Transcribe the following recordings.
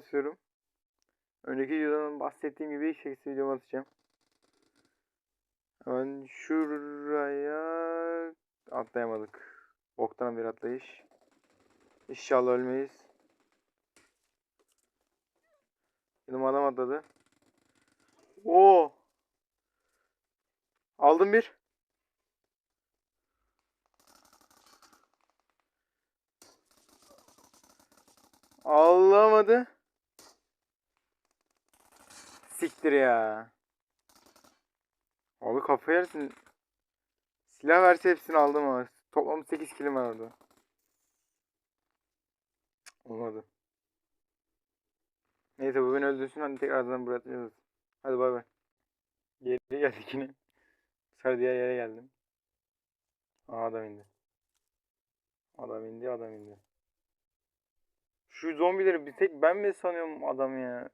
atıyorum. Önceki videodan bahsettiğim gibi Shakespeare videomu atacağım. Hemen şuraya atlayamadık. Boktan bir atlayış. İnşallah ölmeyiz. Benim adam atladı. Oo. Aldım bir. Alamadı. Siktir ya. Abi kafayı yersin. Silah verse hepsini aldım ama. Toplam 8 kilim var orada. Olmadı. Neyse bu beni öldürsün hadi tekrardan buraya atacağız. Hadi bay bay. Geri geldik yine. Sonra diğer yere geldim. Aa adam indi. Adam indi adam indi. Şu zombileri bir tek ben mi sanıyorum adam ya?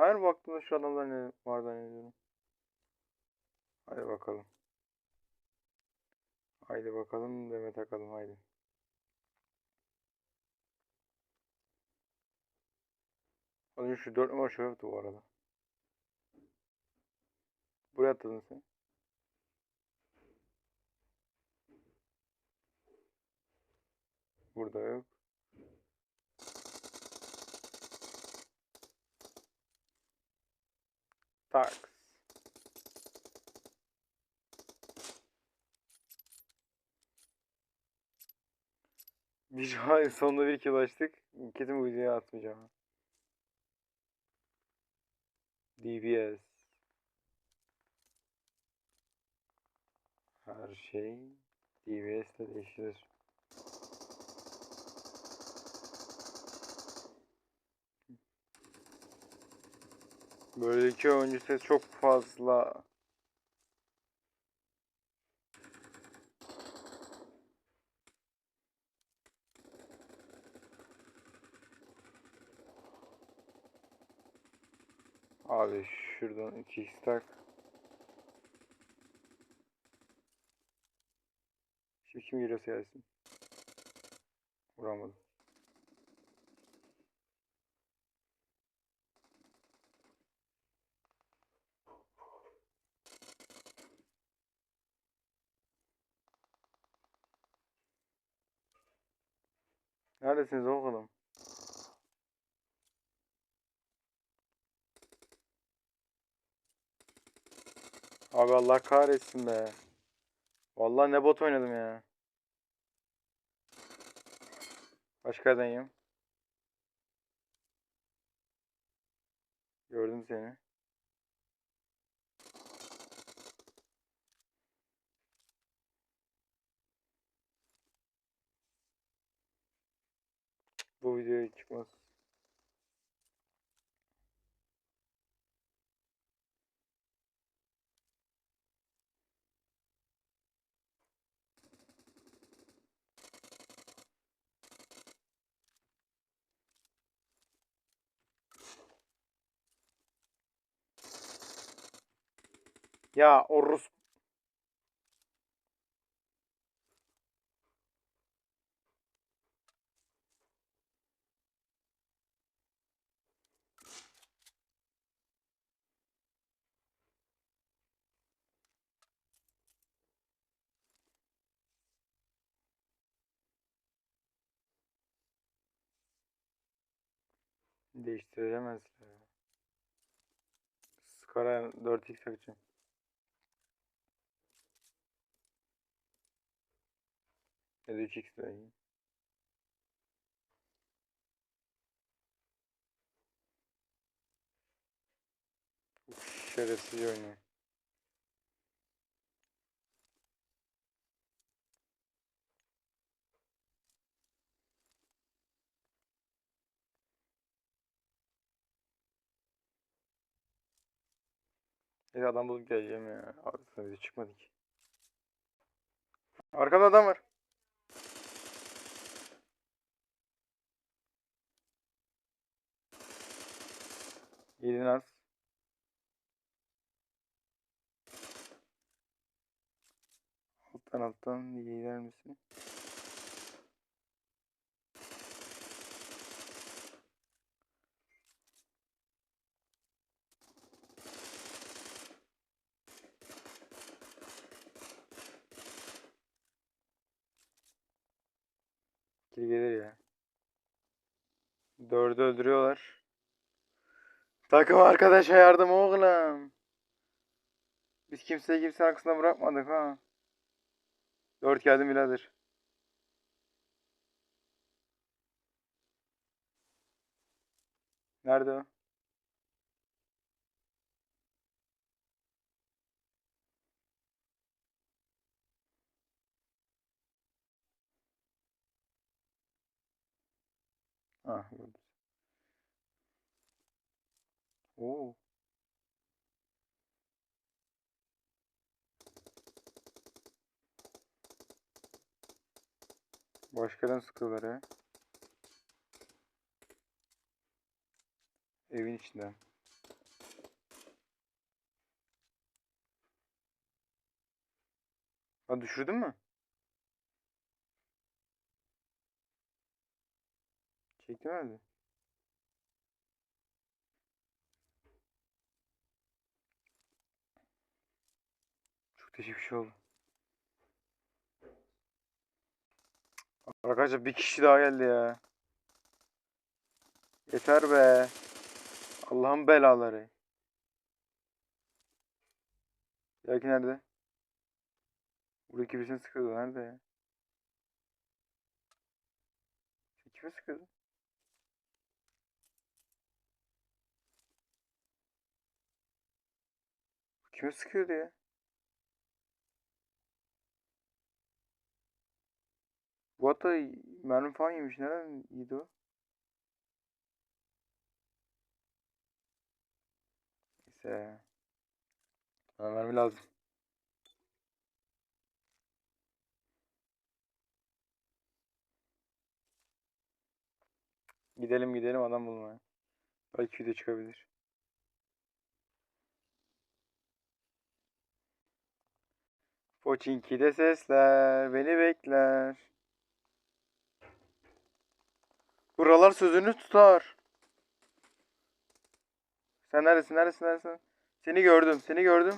Her baktığımda şu adamlar ne var zannediyorum. Hadi bakalım. Haydi bakalım Demet takalım haydi. Az önce şu 4 numara yaptı bu arada. Buraya atladın sen. Burada yok. Tax. Bir hayır sonunda bir kill açtık. Kesin bu videoya atmayacağım. DBS. Her şey DBS de değişir. Böyle iki oyuncu çok fazla. Abi şuradan iki stack. Şimdi kim geliyorsa gelsin. Vuramadım. Neredesiniz oğlum? Abi Allah kahretsin be. Vallahi ne bot oynadım ya. Başka adayım. Gördüm seni. Bu videoya çıkmaz. Ya orus değiştiremez ya. Skara 4x takacağım. Ya da 3x de iyi. Uf, Şerefsiz oynuyor. Bir adam bulup geleceğim ya. Aslında bize çıkmadı ki. Arkada adam var. Yedin az. Alttan alttan gider misin? Kill gelir ya. Dördü öldürüyorlar. Takım arkadaşa yardım oğlum. Biz kimseyi kimsenin arkasında bırakmadık ha. Dört geldim birader. Nerede o? Ah gördüm. Oo. Başkadan sıkıyorlar ya. Evin içinden. Ha düşürdün mü? Çekti nerede? Çok değişik bir şey oldu. Arkadaşlar bir kişi daha geldi ya. Yeter be. Allah'ın belaları. Belki nerede? Buradaki birisini sıkıyordu. Nerede ya? Kime sıkıyordu? Kime sıkıyordu ya? Bu hatta mermi falan yemiş. Nereden yedi o? Neyse. Bana mermi lazım. Gidelim gidelim adam bulmaya. Belki video çıkabilir. Poçinki'de sesler beni bekler. Buralar sözünü tutar. Sen neredesin neredesin neredesin? Seni gördüm seni gördüm.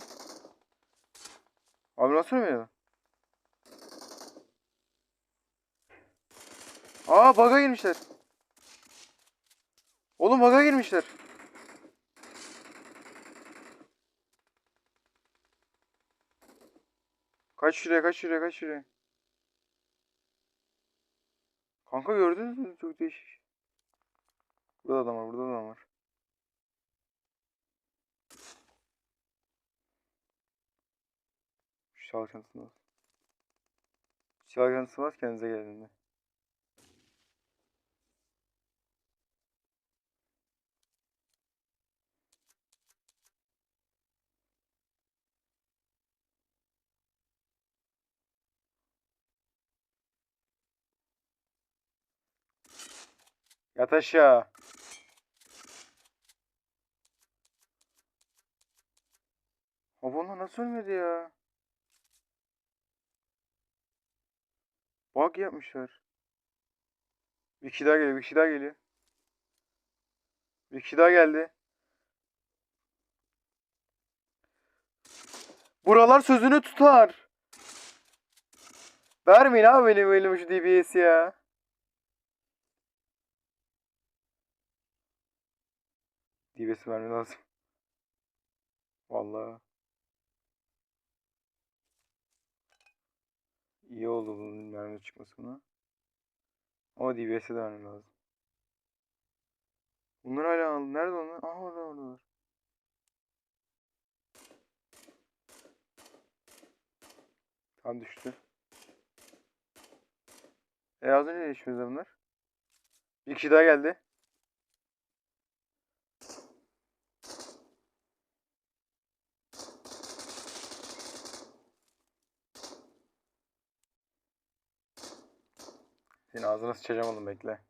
Abi nasıl ölmüyor? Aa baga girmişler. Oğlum baga girmişler. Kaç şuraya kaç şuraya kaç şuraya. Kanka gördünüz mü? Çok değişik. Burada adam var burada adam var. Çalkantısı bas kendinize geldiğinde. Yat aşağı. Abi onlar nasıl ölmedi ya? Bug yapmışlar. Bir kişi daha geliyor, bir kişi daha geliyor. Bir kişi daha geldi. Buralar sözünü tutar. Vermeyin abi benim elime şu DBS ya. DBS verme lazım. Vallahi. İyi oldu bunun mermi çıkması buna. Ama DBS'e de vermem lazım. Bunlar hala aldı. Nerede onlar? Aha orada oradalar. Tam düştü. E az önce değişmedi bunlar. Bir kişi daha geldi. Senin ağzına sıçacağım oğlum bekle.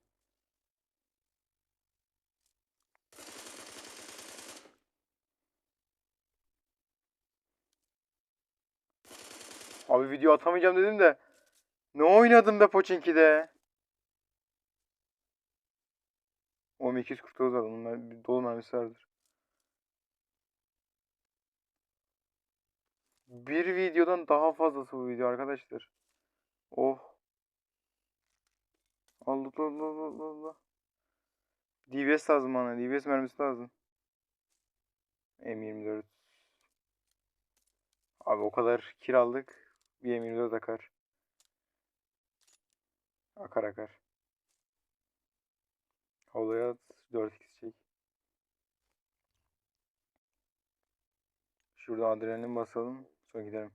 Abi video atamayacağım dedim de. Ne oynadım be Pochinki'de. Oğlum 249 var. Bunlar bir dolu mermisi vardır. Bir videodan daha fazlası bu video arkadaşlar. Oh. Allah Allah Allah Allah. DBS lazım bana. DBS mermisi lazım. M24. Abi o kadar kil aldık. Bir M24 akar. Akar akar. Havlaya at. 4x çek. Şurada adrenalin basalım. Sonra gidelim.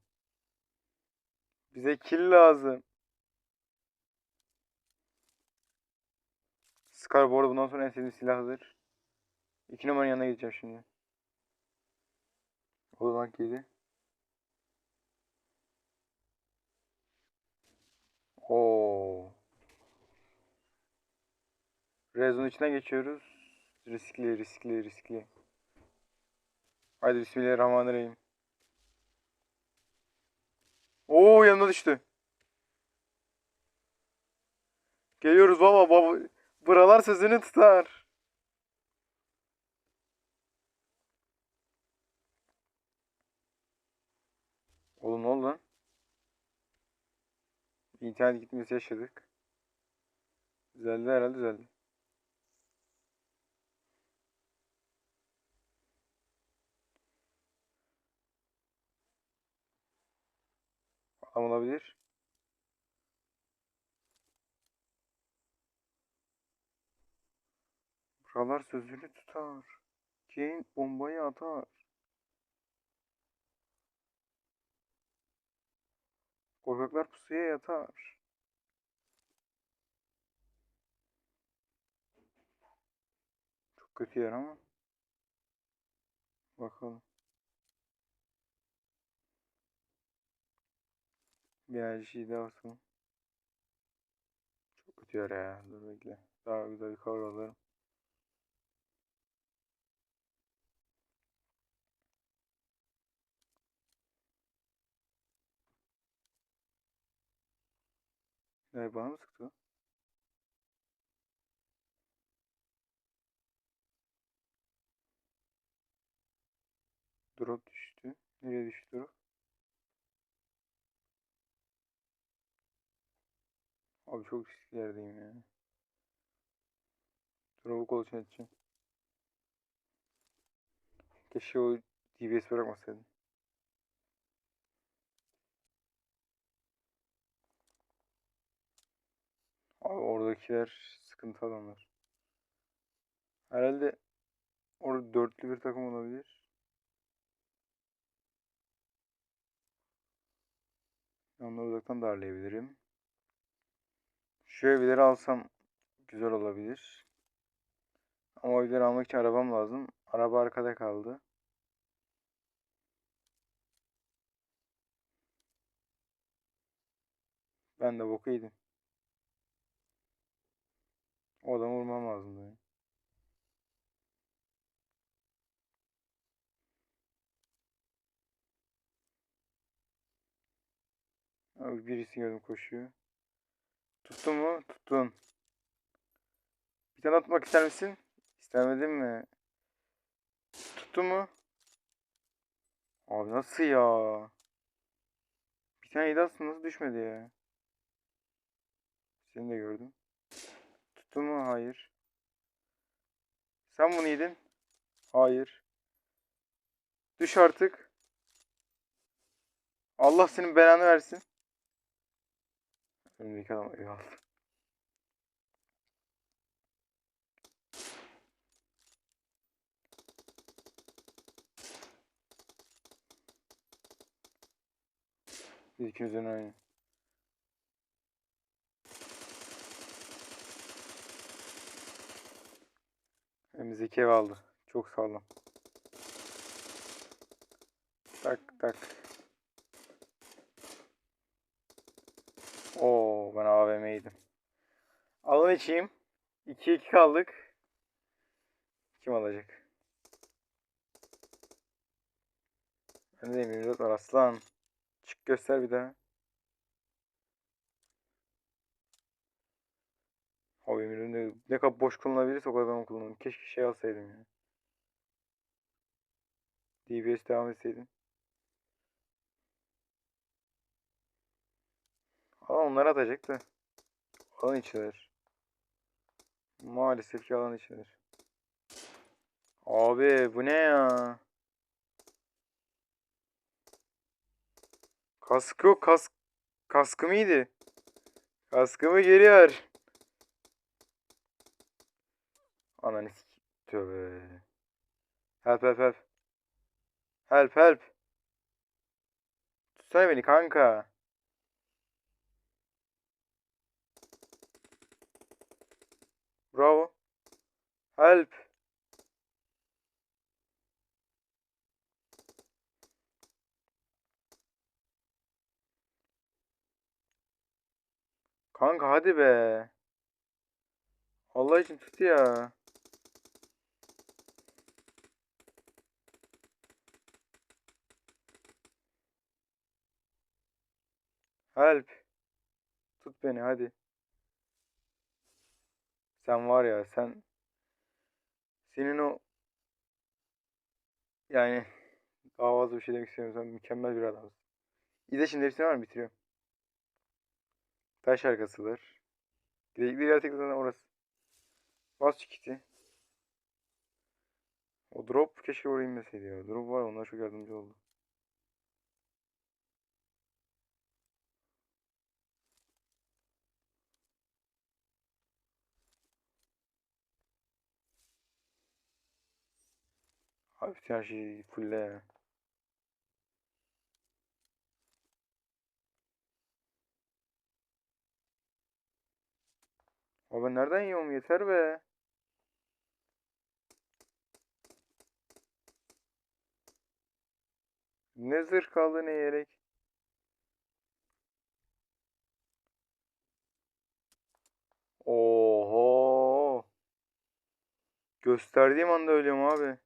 Bize kill lazım. Scar bu arada bundan sonra en sevdiğim silahdır. İki numaranın yanına gideceğim şimdi. O zaman yedi. Oo. Rezon içinden geçiyoruz. Riskli, riskli, riskli. Haydi Bismillahirrahmanirrahim. Oo yanına düştü. Geliyoruz baba baba. Buralar sözünü tutar. Oğlum ne oldu lan? İnternet gitmesi yaşadık. Düzeldi herhalde düzeldi. Adam olabilir. Buralar sözünü tutar. Jane bombayı atar. Korkaklar pusuya yatar. Çok kötü yer ama. Bakalım. Bir her şey daha basalım. Çok kötü yer ya. Dur bekle. Daha güzel bir cover alırım. Ne bana mı sıktı? Drop düştü. Nereye düştü drop? Abi çok riskli yerdeyim ya. Drop'u kolaçan edeceğim. Keşke o DBS bırakmasaydım. Abi oradakiler sıkıntı adamlar. Herhalde orada dörtlü bir takım olabilir. Onları uzaktan darlayabilirim. Şu evleri alsam güzel olabilir. Ama o almak için arabam lazım. Araba arkada kaldı. Ben de boku yedim. O adamı vurmam lazım benim. Abi birisi gördüm koşuyor. Tuttun mu? Tuttun. Bir tane atmak ister misin? İstemedin mi? Tuttun mu? Abi nasıl ya? Bir tane yedi nasıl düşmedi ya? Seni de gördüm. Tuttun mu? Hayır. Sen bunu yedin? Hayır. Düş artık. Allah senin belanı versin. Önümdeki adam eyvallah. Biz ikimizden aynı. Elimizdeki ev aldı. Çok sağlam. Tak tak. Oo ben AVM'ydim. Alın içeyim. 2-2 kaldık. Kim alacak? Ben de 24 var aslan. Çık göster bir daha. Abi emirinde ne kadar boş kullanabilirse o kadar ben kullanırım. Keşke şey alsaydım ya. DBS devam etseydim. Ama onlar atacak da. Alın içiler. Maalesef ki alan içindir. Abi bu ne ya? Kaskı yok. Kask, kaskı mıydı? Kaskımı geri ver. Ananı sik. Tövbe. Help help help. Help help. Tutsana beni kanka. Bravo. Help. Kanka hadi be. Allah için tut ya. Help. Tut beni hadi. Sen var ya sen senin o yani daha fazla bir şey demek istemiyorum. Sen mükemmel bir adamsın. İyi şimdi hepsini var mı? Bitiriyorum. Taş arkasıdır. Gidecekleri yer tek zaten orası. Bas çıktı. O drop keşke oraya inmeseydi ya. Drop var onlar çok yardımcı oldu. Abi her şeyi fulle ya. Abi nereden yiyorum yeter be. Ne zırh kaldı ne yelek. Oho. Gösterdiğim anda ölüyorum abi.